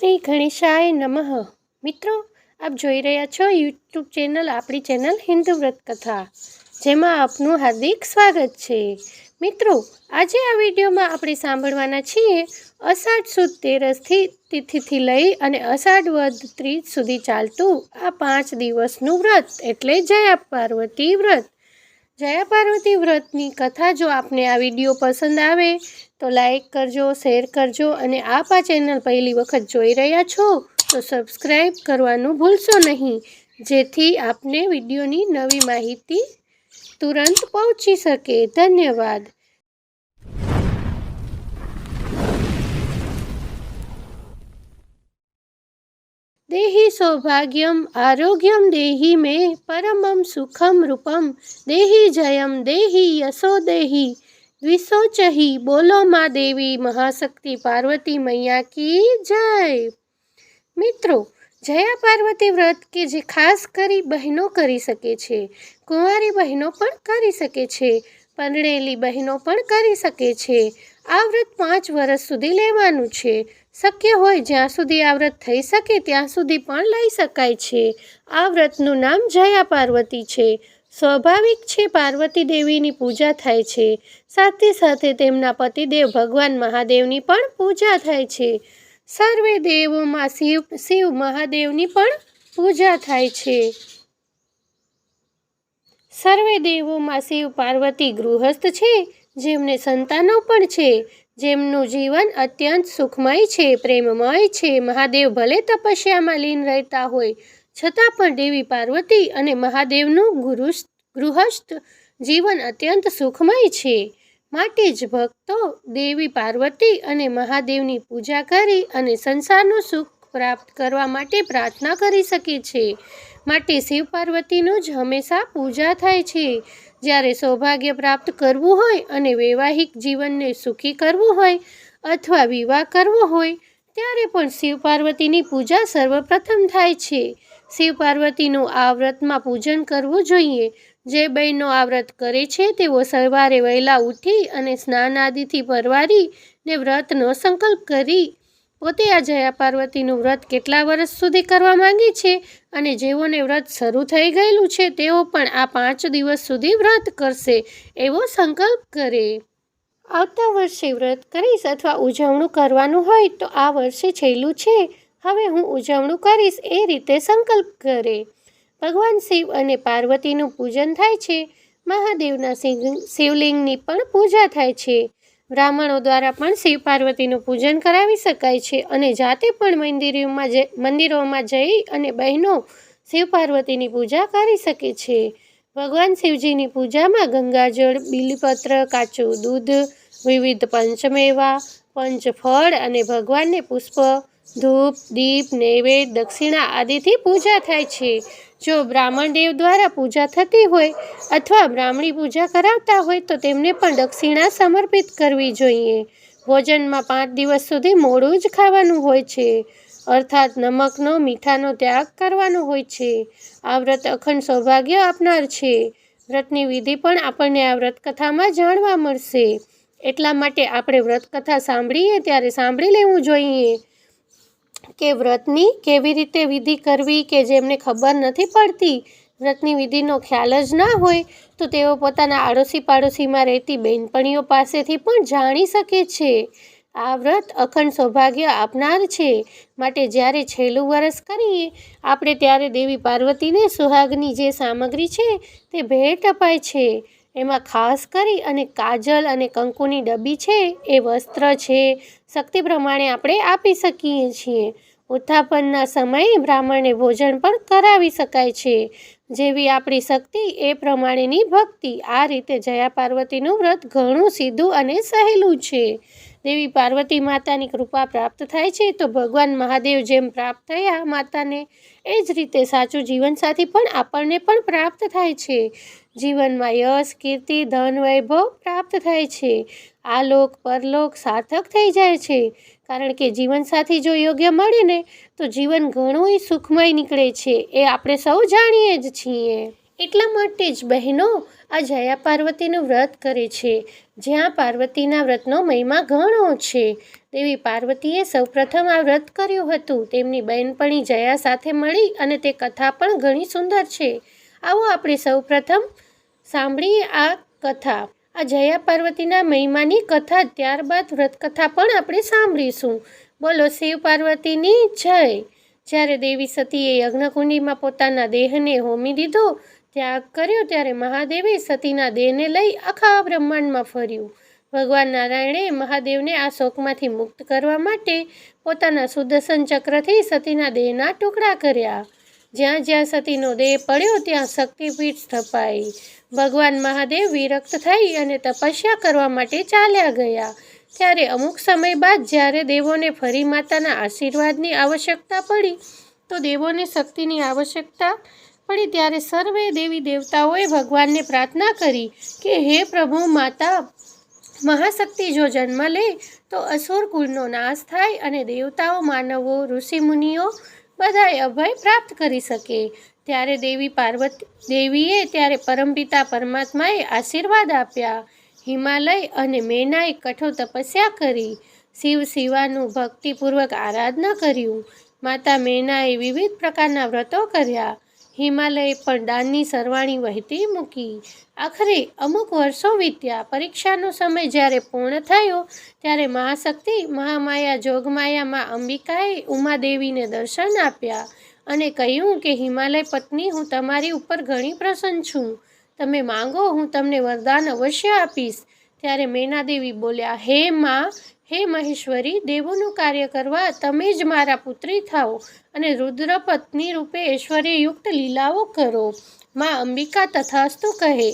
શ્રી ગણેશાય નમઃ. મિત્રો, આપ જોઈ રહ્યા છો યુટ્યુબ ચેનલ, આપણી ચેનલ હિન્દુ વ્રત કથા, જેમાં આપનું હાર્દિક સ્વાગત છે. મિત્રો, આજે આ વિડીયોમાં આપણે સાંભળવાના છીએ અષાઢ સુદ તેરસથી તિથિથી લઈ અને અષાઢ વદ ત્રીજ સુધી ચાલતું આ પાંચ દિવસનું વ્રત, એટલે જયા પાર્વતી વ્રત. જયા પાર્વતી વ્રતની કથા જો આપને આ વીડિયો પસંદ આવે, તો લાઈક કરજો શેર કરજો અને આપ આ ચેનલ પહેલી વખત જોઈ રહ્યા છો, તો સબસ્ક્રાઈબ કરવાનું ભૂલશો નહીં. જેથી આપને વિડીયોની નવી માહિતી તુરંત પહોંચી શકે. ધન્યવાદ. દેહી સૌભાગ્યમ આરોગ્યમ દેહી મે પરમમ સુખમ રૂપમ દેહી જયમ દેહી યશો દેહી દ્વિસોચહી બોલો માં દેવી મહાશક્તિ પાર્વતી મૈયા કી જય મિત્રો જયા પાર્વતી વ્રત કે જે ખાસ કરી બહેનો કરી શકે છે, કુંવારી બહેનો પણ કરી શકે છે પરણેલી બહેનો પણ કરી શકે છે, આ વ્રત પાંચ વર્ષ સુધી લેવાનું છે શક્ય હોય જ્યાં સુધી આ વ્રત થઈ શકે ત્યાં સુધી પણ લઈ શકાય છે. આ વ્રતનું નામ જયા પાર્વતી છે. સ્વાભાવિક છે પાર્વતી દેવીની પૂજા થાય છે. સાથે સાથે તેમના પતિદેવ ભગવાન મહાદેવની પણ પૂજા થાય છે. સર્વે દેવોમાં શિવ શિવ મહાદેવની પણ પૂજા થાય છે. સર્વે દેવોમાં શિવ પાર્વતી ગૃહસ્થ છે, જેમને સંતાનો પણ છે. જેમનું જીવન અત્યંત સુખમય છે, પ્રેમમય છે. મહાદેવ ભલે તપસ્યામાં લીન રહેતા હોય, છતાં પણ દેવી પાર્વતી અને મહાદેવનું ગુરુસ્થ ગૃહસ્થ જીવન અત્યંત સુખમય છે. માટે જ ભક્તો દેવી પાર્વતી અને મહાદેવની પૂજા કરી અને સંસારનું સુખ પ્રાપ્ત કરવા માટે પ્રાર્થના કરી શકે છે. માટે શિવ પાર્વતીનું જ હંમેશા પૂજા થાય છે. જ્યારે સૌભાગ્ય પ્રાપ્ત કરવું હોય અને વૈવાહિક જીવનને સુખી કરવું હોય અથવા વિવાહ કરવો હોય, ત્યારે પણ શિવ પાર્વતીની પૂજા સર્વપ્રથમ થાય છે. શિવ પાર્વતીનું આ વ્રતમાં પૂજન કરવું જોઈએ. જે બહેનો આ વ્રત કરે છે, તેઓ સવારે વહેલા ઉઠી અને સ્નાન આદિથી પરવારી ને વ્રતનો સંકલ્પ કરી પોતે આ જયા પાર્વતીનું વ્રત કેટલા વર્ષ સુધી કરવા માંગે છે અને જેઓને વ્રત શરૂ થઈ ગયેલું છે, તેઓ પણ આ પાંચ દિવસ સુધી વ્રત કરશે એવો સંકલ્પ કરે. આવતા વર્ષે વ્રત કરીશ અથવા ઉજવણું કરવાનું હોય તો આ વર્ષે છેલ્લું છે. હવે હું ઉજવણું કરીશ એ રીતે સંકલ્પ કરે. ભગવાન શિવ અને પાર્વતીનું પૂજન થાય છે. મહાદેવના શિવલિંગની પણ પૂજા થાય છે. બ્રાહ્મણો દ્વારા પણ શિવ પાર્વતીનું પૂજન કરાવી શકાય છે અને જાતે પણ મંદિરોમાં જઈ મંદિરોમાં જઈ અને બહેનો શિવ પાર્વતીની પૂજા કરી શકે છે. ભગવાન શિવજીની પૂજામાં ગંગાજળ, બિલીપત્ર, કાચું દૂધ, વિવિધ પંચમેવા, પંચફળ અને ભગવાનને પુષ્પ ધૂપ, દીપ, નૈવેદ્ય, દક્ષિણા આદિથી પૂજા થાય છે. જો બ્રાહ્મણ દેવ દ્વારા પૂજા થતી હોય અથવા બ્રાહ્મણી પૂજા કરાવતા હોય તો તેમને પણ દક્ષિણા સમર્પિત કરવી જોઈએ. ભોજનમાં પાંચ દિવસ સુધી મોડું જ ખાવાનું હોય છે. અર્થાત નમકનો, મીઠાનો ત્યાગ કરવાનો હોય છે. આ વ્રત અખંડ સૌભાગ્ય આપનાર છે. વ્રતની વિધિ પણ આપણને આ વ્રત કથામાં જાણવા મળશે. એટલા માટે આપણે વ્રત કથા સાંભળીએ ત્યારે સાંભળી લેવું જોઈએ. કે વ્રતની કેવી રીતે વિધિ કરવી કે જેમને ખબર નથી પડતી? વ્રતની વિધિનો ખ્યાલ જ ના હોય તો તેઓ પોતાના આડોશી પાડોશીમાં રહેતી બહેનપણીઓ પાસેથી પણ જાણી શકે છે. આ વ્રત અખંડ સૌભાગ્ય આપનાર છે. માટે જ્યારે છેલ્લું વરસ કરીએ, આપણે ત્યારે દેવી પાર્વતીને સુહાગની જે સામગ્રી છે તે ભેટ અપાય છે. એમાં ખાસ કરી અને કાજલ અને કંકુની ડબ્બી છે, એ વસ્ત્ર છે શક્તિ પ્રમાણે આપણે આપી શકીએ છીએ. ઉત્થાપનના સમયે બ્રાહ્મણને ભોજન પણ કરાવી શકાય છે. જેવી આપણી શક્તિ એ પ્રમાણેની ભક્તિ. આ રીતે જયા પાર્વતીનું વ્રત ઘણું સીધું અને સહેલું છે. દેવી પાર્વતી માતાની કૃપા પ્રાપ્ત થાય છે તો ભગવાન મહાદેવ જેમ પ્રાપ્ત થયા માતાને, એ જ રીતે સાચું જીવનસાથી પણ આપણને પણ પ્રાપ્ત થાય છે. જીવનમાં યશ, કીર્તિ, ધન, વૈભવ પ્રાપ્ત થાય છે. આ લોક પરલોક સાર્થક થઈ જાય છે. કારણ કે જીવનસાથી જો યોગ્ય મળે ને, તો જીવન ઘણું સુખમય નીકળે છે. એ આપણે સૌ જાણીએ જ છીએ. એટલા માટે જ બહેનો આ જયા પાર્વતીનું વ્રત કરે છે. જ્યાં પાર્વતીના વ્રતનો મહિમા ઘણો છે. દેવી પાર્વતીએ સૌપ્રથમ આ વ્રત કર્યું હતું. તેમની બહેનપણી જયા સાથે મળી અને તે કથા પણ ઘણી સુંદર છે. આવો આપણે સૌપ્રથમ સાંભળીએ આ કથા. આ જયા પાર્વતીના મહિમાની કથા, ત્યારબાદ વ્રતકથા પણ આપણે સાંભળીશું. બોલો, શિવ પાર્વતીની જય. જ્યારે દેવી સતીએ યજ્ઞકુંડીમાં પોતાના દેહને હોમી દીધો, ત્યાગ કર્યો, ત્યારે મહાદેવે સતીના દેહને લઈ આખા બ્રહ્માંડમાં ફર્યું. ભગવાન નારાયણે મહાદેવને આ શોકમાંથી મુક્ત કરવા માટે પોતાના સુદર્શન ચક્રથી સતીના દેહના ટુકડા કર્યા. જ્યાં જ્યાં સતીનો દેહ પડ્યો ત્યાં શક્તિપીઠ સ્થપાઈ. ભગવાન મહાદેવ વિરક્ત થઈ અને તપસ્યા કરવા માટે ચાલ્યા ગયા. ત્યારે અમુક સમય બાદ જ્યારે દેવોને ફરી માતાના આશીર્વાદની આવશ્યકતા પડી, તો દેવોને શક્તિની આવશ્યકતા પડી ત્યારે સર્વે દેવી દેવતાઓએ ભગવાનને પ્રાર્થના કરી કે, હે પ્રભુ માતા, મહાશક્તિ જો જન્મ લે, તો અસુર કુળનો નાશ થાય અને દેવતાઓ, માનવો ઋષિમુનિઓ બધાએ અભય પ્રાપ્ત કરી શકે. ત્યારે દેવી પાર્વતી દેવીએ ત્યારે પરમપિતા પરમાત્માએ આશીર્વાદ આપ્યા. હિમાલય અને મેનાએ કઠોર તપસ્યા કરી. શિવ શિવાનું ભક્તિપૂર્વક આરાધના કર્યું. માતા મેનાએ વિવિધ પ્રકારના વ્રતો કર્યા. હિમાલયે પણ દાનની સરવાણી વહેતી મૂકી. આખરે અમુક વર્ષો વીત્યા. પરીક્ષાનો સમય જ્યારે પૂર્ણ થયો, ત્યારે મહાશક્તિ મહામાયા જોગમાયામાં અંબિકાએ ઉમાદેવીને દર્શન આપ્યા અને કહ્યું કે, હિમાલય પત્ની, હું તમારી ઉપર ઘણી પ્રસન્ન છું. તમે માંગો, હું તમને વરદાન અવશ્ય આપીશ. ત્યારે મેનાદેવી બોલ્યા, હે માં હે મહેશ્વરી, દેવોનું કાર્ય કરવા તમે જ મારા પુત્રી થાઓ અને રુદ્ર પત્ની રૂપે ઐશ્વર્યયુક્ત લીલાઓ કરો. માં અંબિકા તથાસ્તુ કહે,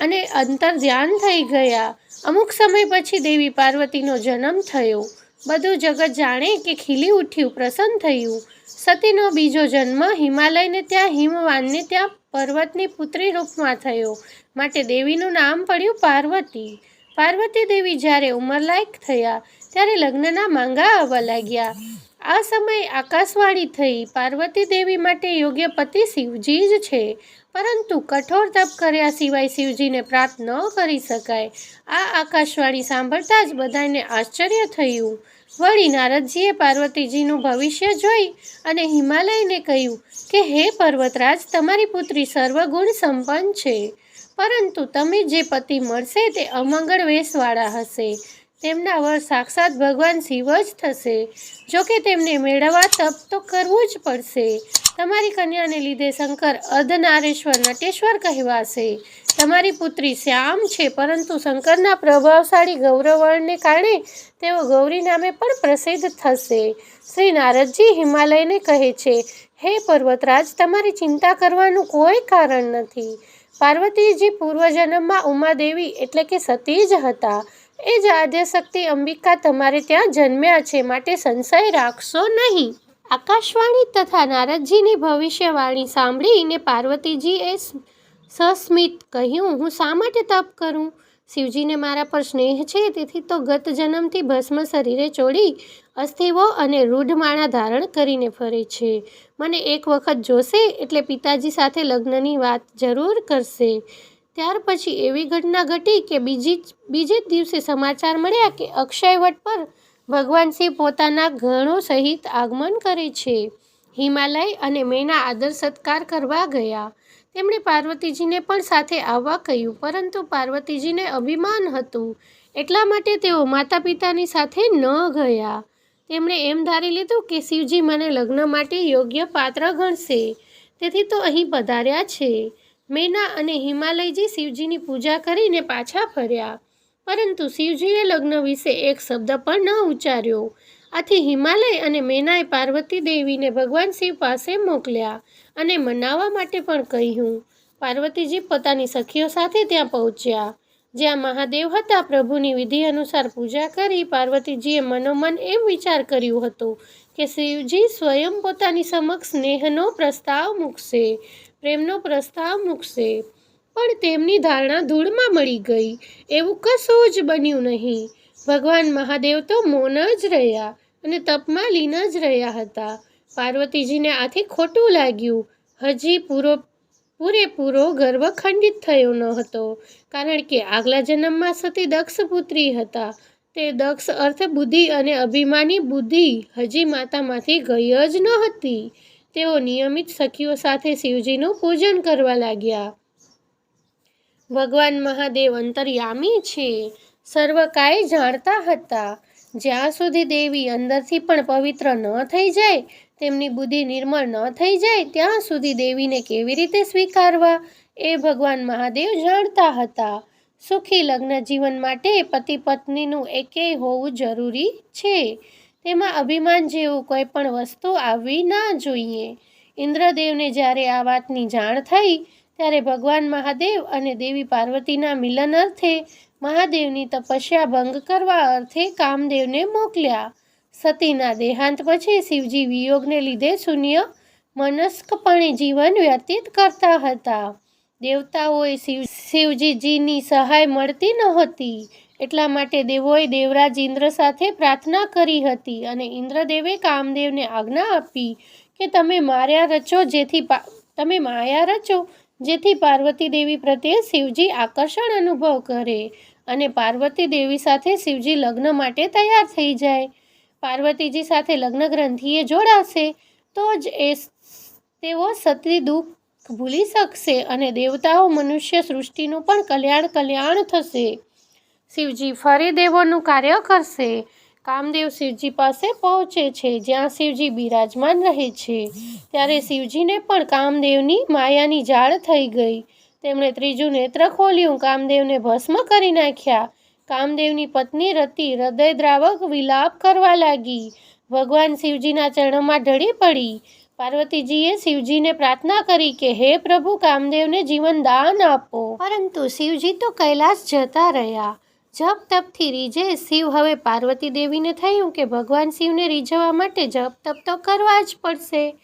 અને અંતર ધ્યાન થઈ ગયા. અમુક સમય પછી દેવી પાર્વતીનો જન્મ થયો. બધું જગત જાણે કે ખીલી ઉઠ્યું, પ્રસન્ન થયું. સતીનો બીજો જન્મ હિમાલયને ત્યાં, હિમવાનને ત્યાં, પર્વતની પુત્રી રૂપમાં થયો. માટે દેવીનું નામ પડ્યું પાર્વતી. પાર્વતી દેવી જ્યારે ઉંમરલાયક થયા, ત્યારે લગ્નના માંગા આવવા લાગ્યા. આ સમયે આકાશવાણી થઈ, પાર્વતી દેવી માટે યોગ્ય પતિ શિવજી જ છે. પરંતુ કઠોર તપ કર્યા સિવાય શિવજીને પ્રાપ્ત ન કરી શકાય. આ આકાશવાણી સાંભળતા જ બધાને આશ્ચર્ય થયું. વળી નારદજીએ પાર્વતીજીનું ભવિષ્ય જોઈ અને હિમાલયને કહ્યું કે, હે પર્વતરાજ, તમારી પુત્રી સર્વગુણ સંપન્ન છે. પરંતુ તમે જે પતિ મળશે તે અમંગળ વેશવાળા હશે. તેમના વર સાક્ષાત ભગવાન શિવ જ થશે. જો કે તેમને મેળવવા તપ તો કરવું જ પડશે. તમારી કન્યાને લીધે શંકર અર્ધનારેશ્વર નટેશ્વર કહેવાશે. તમારી પુત્રી શ્યામ છે, પરંતુ શંકરના પ્રભાવશાળી ગૌરવને કારણે તેઓ ગૌરી નામે પણ પ્રસિદ્ધ થશે. શ્રી નારદજી હિમાલયને કહે છે, હે પર્વતરાજ, તમારી ચિંતા કરવાનું કોઈ કારણ નથી. પાર્વતીજી પૂર્વજન્મમાં ઉમાદેવી એટલે કે સતી જ હતા. એ જ આદ્યશક્તિ અંબિકા તમારે ત્યાં જન્મ્યા છે માટે સંશય રાખશો નહીં. આકાશવાણી તથા નારદજીની ભવિષ્યવાણી સાંભળીને પાર્વતીજીએ સસ્મિત કહ્યું, હું શા માટે તપ કરું? શિવજીને મારા પર સ્નેહ છે, તેથી તો ગત જન્મથી ભસ્મ શરીરે ચોડી અસ્થિવો અને રૂઢમાળા ધારણ કરીને ફરે છે. મને એક વખત જોશે એટલે પિતાજી સાથે લગ્નની વાત જરૂર કરશે. ત્યાર પછી એવી ઘટના ઘટી કે બીજી બીજે જ દિવસે સમાચાર મળ્યા કે અક્ષયવટ પર ભગવાન શિવ પોતાના ગણો સહિત આગમન કરે છે. હિમાલય અને મેના આદર સત્કાર કરવા ગયા. તેમણે પાર્વતીજીને પણ સાથે આવવા કહ્યું, પરંતુ પાર્વતીજીને અભિમાન હતું. એટલા માટે તેઓ માતા પિતાની સાથે ન ગયા. તેમણે એમ ધારી લીધું કે શિવજી મને લગ્ન માટે યોગ્ય પાત્ર ગણશે. તેથી તો અહીં પધાર્યા છે. મેના અને હિમાલયજી શિવજીની પૂજા કરીને પાછા ફર્યા. પરંતુ શિવજીએ લગ્ન વિશે એક શબ્દ પણ ન ઉચ્ચાર્યો. આથી હિમાલય અને મેનાએ પાર્વતી દેવીને ભગવાન શિવ પાસે મોકલ્યા અને મનાવવા માટે પણ કહ્યું. પાર્વતીજી પોતાની સખીઓ સાથે ત્યાં પહોંચ્યા. જ્યાં મહાદેવ હતા, પ્રભુની વિધિ અનુસાર પૂજા કરી પાર્વતીજીએ મનોમન એમ વિચાર કર્યું હતો કે શિવજી સ્વયં પોતાની સમક્ષ સ્નેહનો પ્રસ્તાવ મૂકશે, પ્રેમનો પ્રસ્તાવ મૂકશે. પણ તેમની ધારણા ધૂળમાં મળી ગઈ. એવું કશું જ બન્યું નહીં. ભગવાન મહાદેવ તો મૌન જ રહ્યા અને તપમાં લીન જ રહ્યા હતા. પાર્વતીજીને આથી ખોટું લાગ્યું. હજી પૂરો પૂરેપૂરો ગર્વ ખંડિત થયો ન હતો. કારણ કે આગલા જન્મમાં સતી દક્ષ પુત્રી હતા. તે દક્ષ અર્થ બુદ્ધિ અને અભિમાની બુદ્ધિ હજી માતામાંથી ગઈ જ ન હતી તેઓ નિયમિત સખીઓ સાથે શિવજીનું પૂજન કરવા લાગ્યા. ભગવાન મહાદેવ અંતર્યામી છે. સર્વ કાંઈ જાણતા હતા. જ્યાં સુધી દેવી અંદરથી પણ પવિત્ર ન થઈ જાય તેમની બુદ્ધિ નિર્મળ ન થઈ જાય ત્યાં સુધી દેવીને કેવી રીતે સ્વીકારવા? એ ભગવાન મહાદેવ જાણતા હતા. સુખી લગ્ન જીવન માટે પતિ પત્નીનું એકેય હોવું જરૂરી છે. તેમાં અભિમાન જેવું કોઈ પણ વસ્તુ આવવી ના જોઈએ. ઇન્દ્રદેવને જ્યારે આ વાતની જાણ થઈ, ત્યારે ભગવાન મહાદેવ અને દેવી પાર્વતીના મિલન અર્થે મહાદેવની તપસ્યા ભંગ કરવા અર્થે કામદેવને મોકલ્યા. સતીના દેહાંત પછી શિવજી વિયોગને લીધે શૂન્ય મનસ્કપણે જીવન વ્યતીત કરતા હતા. દેવતાઓએ શિવ, શિવજીજીની સહાય મળતી નહોતી. એટલા માટે દેવોએ દેવરાજ ઇન્દ્ર સાથે પ્રાર્થના કરી હતી અને ઇન્દ્રદેવે કામદેવને આજ્ઞા આપી કે તમે માર્યા રચો જેથી તમે માયા રચો જેથી પાર્વતી દેવી પ્રત્યે શિવજી આકર્ષણ અનુભવ કરે અને પાર્વતી દેવી સાથે શિવજી લગ્ન માટે તૈયાર થઈ જાય. પાર્વતીજી સાથે લગ્ન ગ્રંથિએ જોડાશે, તો જ એ તેઓ સતી દુઃખ ભૂલી શકશે અને દેવતાઓ મનુષ્ય સૃષ્ટિનું પણ કલ્યાણ કલ્યાણ થશે. શિવજી ફરી દેવોનું કાર્ય કરશે. કામદેવ શિવજી પાસે પહોંચે છે, જ્યાં શિવજી બિરાજમાન રહે છે. ત્યારે શિવજીને પણ કામદેવની માયાની જાળ થઈ ગઈ. તેમણે ત્રીજું નેત્ર ખોલ્યું, કામદેવને ભસ્મ કરી નાખ્યા. કામદેવની પત્ની રતિ હૃદયદ્રાવક વિલાપ કરવા લાગી. ભગવાન શિવજીના ચરણોમાં ઢળી પડી. પાર્વતીજીએ શિવજીને પ્રાર્થના કરી કે, હે પ્રભુ, કામદેવને જીવન દાન આપો. પરંતુ શિવજી તો કૈલાસ જતા રહ્યા. જપ તપથી રીઝે શિવ હવે પાર્વતી દેવીને થયું કે, ભગવાન શિવને રીઝવવા માટે જપ તપ તો કરવા જ પડશે.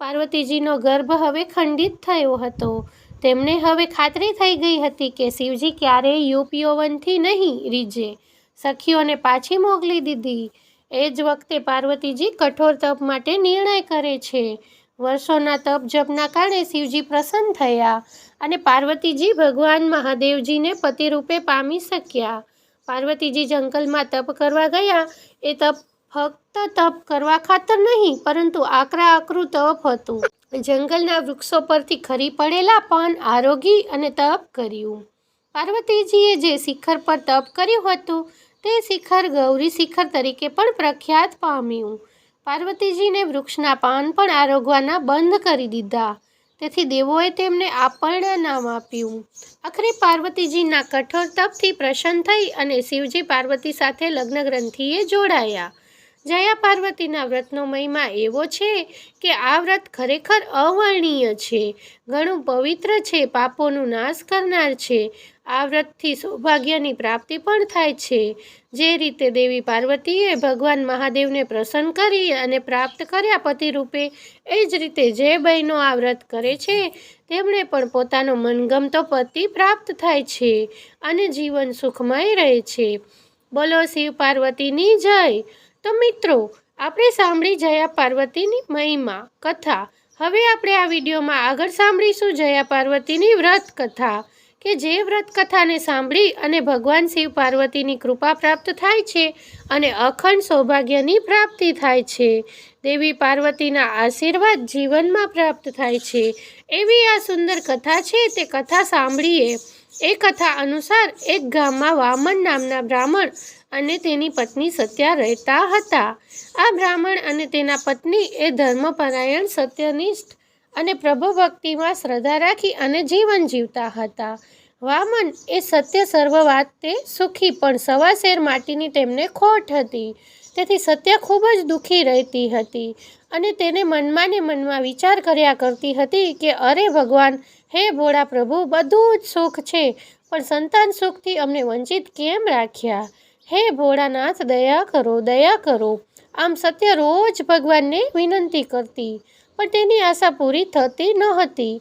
પાર્વતીજીનો ગર્ભ હવે ખંડિત થયો હતો. તેમને હવે ખાતરી થઈ ગઈ હતી કે શિવજી ક્યારેય યુપીઓવનથી નહીં રીઝે. સખીઓને પાછી મોકલી દીધી. એ જ વખતે પાર્વતીજી કઠોર તપ માટે નિર્ણય કરે છે. વર્ષોના તપ જપના કારણે શિવજી પ્રસન્ન થયા અને પાર્વતીજી ભગવાન મહાદેવજીને પતિરૂપે પામી શક્યા. પાર્વતીજી જંગલમાં તપ કરવા ગયા. એ તપ ફક્ત તપ કરવા ખાતર નહીં, પરંતુ આકરા આકરું તપ હતું. જંગલના વૃક્ષો પરથી ખરી પડેલા પાન, આરોગી અને તપ કર્યું. પાર્વતીજીએ જે શિખર પર તપ કર્યું હતું, તે શિખર ગૌરી શિખર તરીકે પણ પ્રખ્યાત પામ્યું. પાર્વતીજીને વૃક્ષના પાન પણ આરોગવાના બંધ કરી દીધા. તેથી દેવોએ તેમને આપર્ણા નામ આપ્યું. આખરે પાર્વતીજીના કઠોર તપથી પ્રસન્ન થઈ અને શિવજી પાર્વતી સાથે લગ્ન ગ્રંથિએ જોડાયા. જયા પાર્વતીના વ્રતનો મહિમા એવો છે કે આ વ્રત ખરેખર અવર્ણીય છે. ઘણું પવિત્ર છે, પાપોનું નાશ કરનાર છે. આ વ્રતથી સૌભાગ્યની પ્રાપ્તિ પણ થાય છે. જે રીતે દેવી પાર્વતીએ ભગવાન મહાદેવને પ્રસન્ન કરી અને પ્રાપ્ત કર્યા પતિ રૂપે એ જ રીતે જે બહેનો આ વ્રત કરે છે, તેમણે પણ પોતાનો મનગમતો પતિ પ્રાપ્ત થાય છે અને જીવન સુખમય રહે છે. બોલો શિવ પાર્વતીની જય. તો મિત્રો, આપણે સાંભળી જયા પાર્વતીની મહિમા, કથા. હવે આપણે આ વિડીયોમાં આગળ સાંભળીશું જયા પાર્વતીની વ્રત કથા કે જે વ્રત કથાને સાંભળી અને ભગવાન શિવ પાર્વતીની કૃપા પ્રાપ્ત થાય છે અને અખંડ સૌભાગ્યની પ્રાપ્તિ થાય છે. દેવી પાર્વતીના આશીર્વાદ જીવનમાં પ્રાપ્ત થાય છે. એવી આ સુંદર કથા છે, તે કથા સાંભળીએ. એ કથા અનુસાર એક ગામમાં વામન નામના બ્રાહ્મણ અને તેની પત્ની સત્યા રહેતા હતા. આ બ્રાહ્મણ અને તેના પત્ની એ ધર્મપરાયણ, સત્યનિષ્ઠ અને પ્રભુ ભક્તિમાં શ્રદ્ધા રાખી અને જીવન જીવતા હતા. વામન એ સત્ય સર્વ વાતે સુખી, પણ સવાશેર માટીની તેમને ખોટ હતી. તેથી સત્ય ખૂબ જ દુઃખી રહેતી હતી અને તેને મનમાં ને મનમાં વિચાર કર્યા કરતી હતી કે, અરે ભગવાન, હે ભોળા પ્રભુ, બધું જ સુખ છે, પણ સંતાન સુખથી અમને વંચિત કેમ રાખ્યા? હે ભોળાનાથ, દયા કરો દયા કરો. આમ સત્ય રોજ ભગવાનને વિનંતી કરતી, પણ તેની આશા પૂરી થતી ન હતી.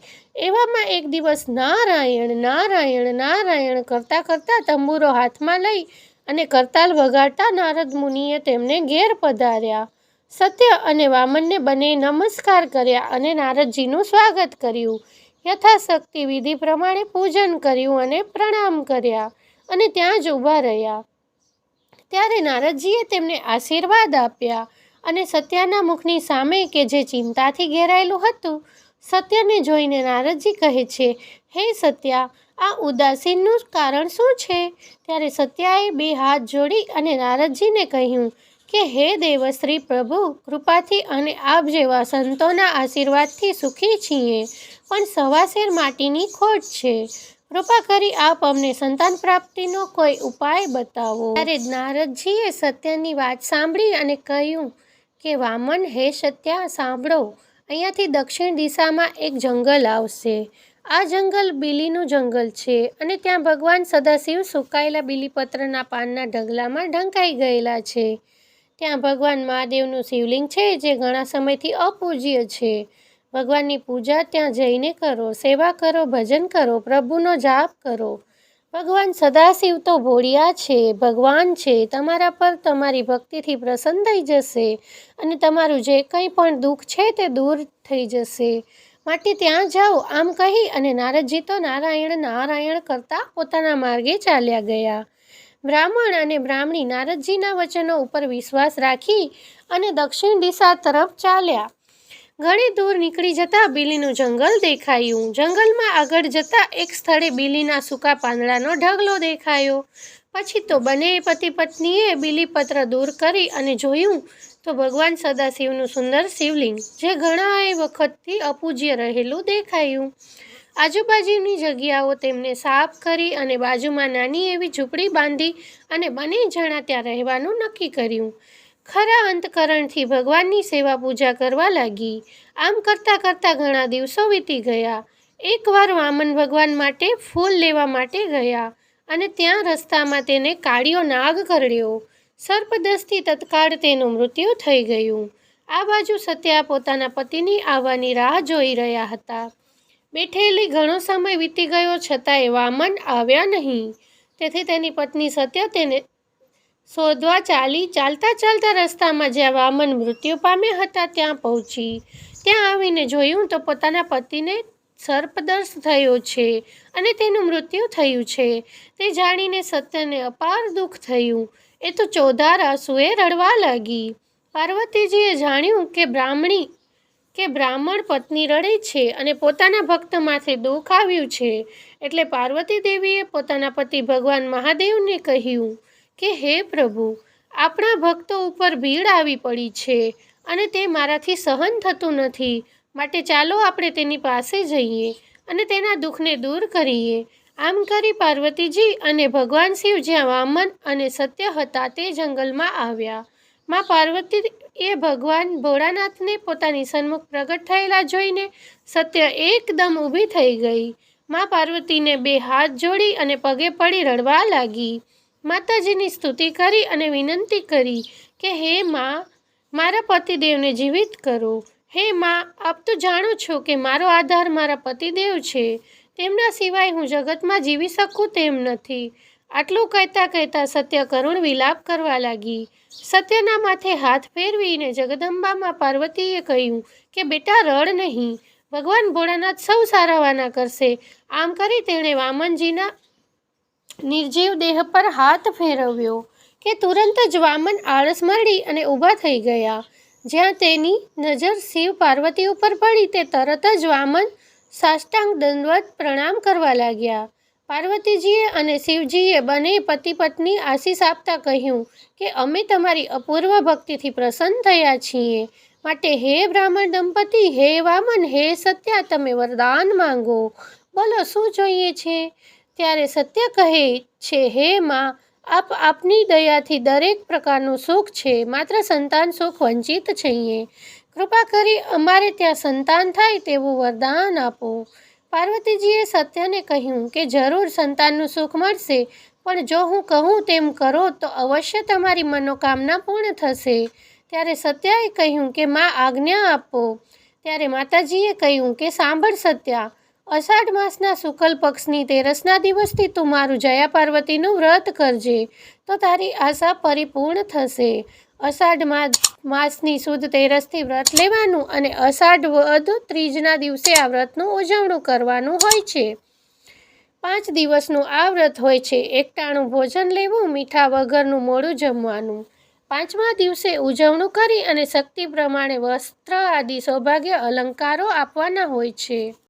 એવામાં એક દિવસ નારાયણ નારાયણ નારાયણ કરતાં કરતાં તંબુરો હાથમાં લઈ અને કરતાલ વગાડતા નારદ મુનિએ તેમને ઘેર પધાર્યા. સત્ય અને વામનને બંને નમસ્કાર કર્યા અને નારદજીનું સ્વાગત કર્યું. યથાશક્તિ વિધિ પ્રમાણે પૂજન કર્યું અને પ્રણામ કર્યા અને ત્યાં જ ઊભા રહ્યા. ત્યારે નારદજીએ તેમને આશીર્વાદ આપ્યા અને સત્યાના મુખની સામે કે જે ચિંતાથી ઘેરાયેલું હતું, સત્યને જોઈને નારદજી કહે છે, હે સત્યા, આ ઉદાસીનનું કારણ શું છે? ત્યારે સત્યાએ બે હાથ જોડી અને નારદજીને કહ્યું કે, હે દેવશ્રી પ્રભુ, કૃપાથી અને આપ જેવા સંતોના આશીર્વાદથી સુખી છીએ, પણ સવાસેર માટીની ખોટ છે. કૃપા કરી આપ અમને સંતાન પ્રાપ્તિનો કોઈ ઉપાય બતાવો. ત્યારે નારદજીએ સત્યની વાત સાંભળી અને કહ્યું કે, વામન, હે સત્યા, સાંભળો. અહીંયાથી દક્ષિણ દિશામાં એક જંગલ આવશે. આ જંગલ બીલીનું જંગલ છે અને ત્યાં ભગવાન સદાશિવ સુકાયેલા બીલીપત્રના પાનના ઢગલામાં ઢંકાઈ ગયેલા છે. ત્યાં ભગવાન મહાદેવનું શિવલિંગ છે જે ઘણા સમયથી અપૂજ્ય છે. ભગવાનની પૂજા ત્યાં જઈને કરો, સેવા કરો, ભજન કરો, પ્રભુનો જાપ કરો. ભગવાન સદાશિવ તો ભોળિયા છે, ભગવાન છે, તમારા પર તમારી ભક્તિથી પ્રસન્ન થઈ જશે અને તમારું જે કંઈ પણ દુઃખ છે તે દૂર થઈ જશે. માટે ત્યાં જાઓ, આમ કહી અને નારદજી તો નારાયણ નારાયણ કરતા પોતાના માર્ગે ચાલ્યા ગયા. બ્રાહ્મણ અને બ્રાહ્મણી નારદજીના વચનો ઉપર વિશ્વાસ રાખી અને દક્ષિણ દિશા તરફ ચાલ્યા. ઘણી દૂર નીકળી જતા બીલીનું જંગલ દેખાયું. જંગલમાં આગળ જતા એક સ્થળે બીલીના સૂકા પાંદડાનો ઢગલો દેખાયો. પછી તો બંને પતિ પત્નીએ બીલીપત્ર દૂર કરી અને જોયું તો ભગવાન સદાશિવનું સુંદર શિવલિંગ, જે ઘણા વખતથી અપૂજ્ય રહેલું દેખાયું. આજુબાજુની જગ્યાઓ તેમને સાફ કરી અને બાજુમાં નાની એવી ઝૂંપડી બાંધી અને બંને જણા ત્યાં રહેવાનું નક્કી કર્યું. ખરા અંતકરણથી ભગવાનની સેવા પૂજા કરવા લાગી. આમ કરતાં કરતાં ઘણા દિવસો વીતી ગયા. એકવાર વામન ભગવાન માટે ફૂલ લેવા માટે ગયા અને ત્યાં રસ્તામાં તેને કાળિયો નાગ કરડ્યો. સર્પદસ્તી તત્કાળ તેનું મૃત્યુ થઈ ગયું. આ બાજુ સત્યા પોતાના પતિની આવવાની રાહ જોઈ રહ્યા હતા. બેઠેલી ઘણો સમય વીતી ગયો છતાંય વામન આવ્યા નહીં. તેથી તેની પત્ની સત્ય તેને શોધવા ચાલી, ચાલતા ચાલતા રસ્તામાં જ્યાં વામન મૃત્યુ પામ્યા હતા, ત્યાં પહોંચી. ત્યાં આવીને જોયું તો પોતાના પતિને સર્પદર્શ થયો છે અને તેનું મૃત્યુ થયું છે. તે જાણીને સત્યને અપાર દુઃખ થયું. એ તો ચોધાર આંસુએ રડવા લાગી. પાર્વતીજીએ જાણ્યું કે બ્રાહ્મણી, કે બ્રાહ્મણ પત્ની રડે છે અને પોતાના ભક્ત માથે દુઃખ આવ્યું છે. એટલે પાર્વતી દેવીએ પોતાના પતિ ભગવાન મહાદેવને કહ્યું કે હે પ્રભુ, આપણા ભક્તો ઉપર ભીડ આવી પડી છે અને તે મારાથી સહન થતું નથી. માટે ચાલો આપણે તેની પાસે જઈએ અને તેના દુઃખને દૂર કરીએ. આમ કરી પાર્વતીજી અને ભગવાન શિવ જ્યાં વામન અને સત્ય હતા તે જંગલમાં આવ્યા. માં પાર્વતી એ ભગવાન ભોળાનાથને પોતાની સન્મુખ પ્રગટ થયેલા જોઈને સત્ય એકદમ ઊભી થઈ ગઈ. માં પાર્વતીને બે હાથ જોડી અને પગે પડી રડવા લાગી. માતાજીની સ્તુતિ કરી અને વિનંતી કરી કે, હે માં, મારા પતિદેવને જીવિત કરો. હે માં, આપ તો જાણો છો કે મારો આધાર મારા પતિદેવ છે. તેમના સિવાય હું જગતમાં જીવી શકું તેમ નથી. આટલું કહેતા કહેતા સત્ય કરુણ વિલાપ કરવા લાગી. સત્યના માથે હાથ ફેરવીને જગદંબામાં પાર્વતીએ કહ્યું કે, બેટા, રડ નહીં. ભગવાન ભોળાનાથ સૌ સારાવાના કરશે. આમ કરી તેણે વામનજીના નિર્જીવ દેહ પર હાથ ફેરવ્યો કે તુરંત જ વામન આળસ મળી અને ઊભા થઈ ગયા. જ્યાં તેની નજર શિવ પાર્વતી ઉપર પડી તે તરત જ વામન સાષ્ટાંગ દંડવત પ્રણામ કરવા લાગ્યા. પાર્વતીજીએ અને શિવજીએ બંને પતિ પત્ની આશીષ આપતા કહ્યું કે અમે તમારી અપૂર્વ ભક્તિથી પ્રસન્ન થયા છીએ. માટે હે બ્રાહ્મણ દંપતી, હે વામન, હે સત્યા, તમે વરદાન માંગો. બોલો, શું જોઈએ છે? ત્યારે સત્ય કહે છે, હે માં, આપ આપની દયાથી દરેક પ્રકારનું સુખ છે, માત્ર સંતાન સુખ વંચિત છીએ. કૃપા કરી અમારે ત્યાં સંતાન થાય તેવું વરદાન આપો. પાર્વતીજીએ સત્યને કહ્યું કે, જરૂર સંતાનનું સુખ મળશે, પણ જો હું કહું તેમ કરો તો અવશ્ય તમારી મનોકામના પૂર્ણ થશે. ત્યારે સત્યાએ કહ્યું કે, માં, આજ્ઞા આપો. ત્યારે માતાજીએ કહ્યું કે, સાંભળ સત્યા અષાઢ માસના શુકલ પક્ષની તેરસના દિવસથી તું મારું જયા પાર્વતીનું વ્રત કરજે, તો તારી આશા પરિપૂર્ણ થશે. અષાઢ માસની સુદ તેરસથી વ્રત લેવાનું અને અષાઢ વધ ત્રીજના દિવસે આ વ્રતનું ઉજવણું કરવાનું હોય છે. પાંચ દિવસનું આ વ્રત હોય છે. એકટાણું ભોજન લેવું, મીઠા વગરનું મોડું જમવાનું. પાંચમા દિવસે ઉજવણું કરી અને શક્તિ પ્રમાણે વસ્ત્ર આદિ સૌભાગ્ય અલંકારો આપવાના હોય છે.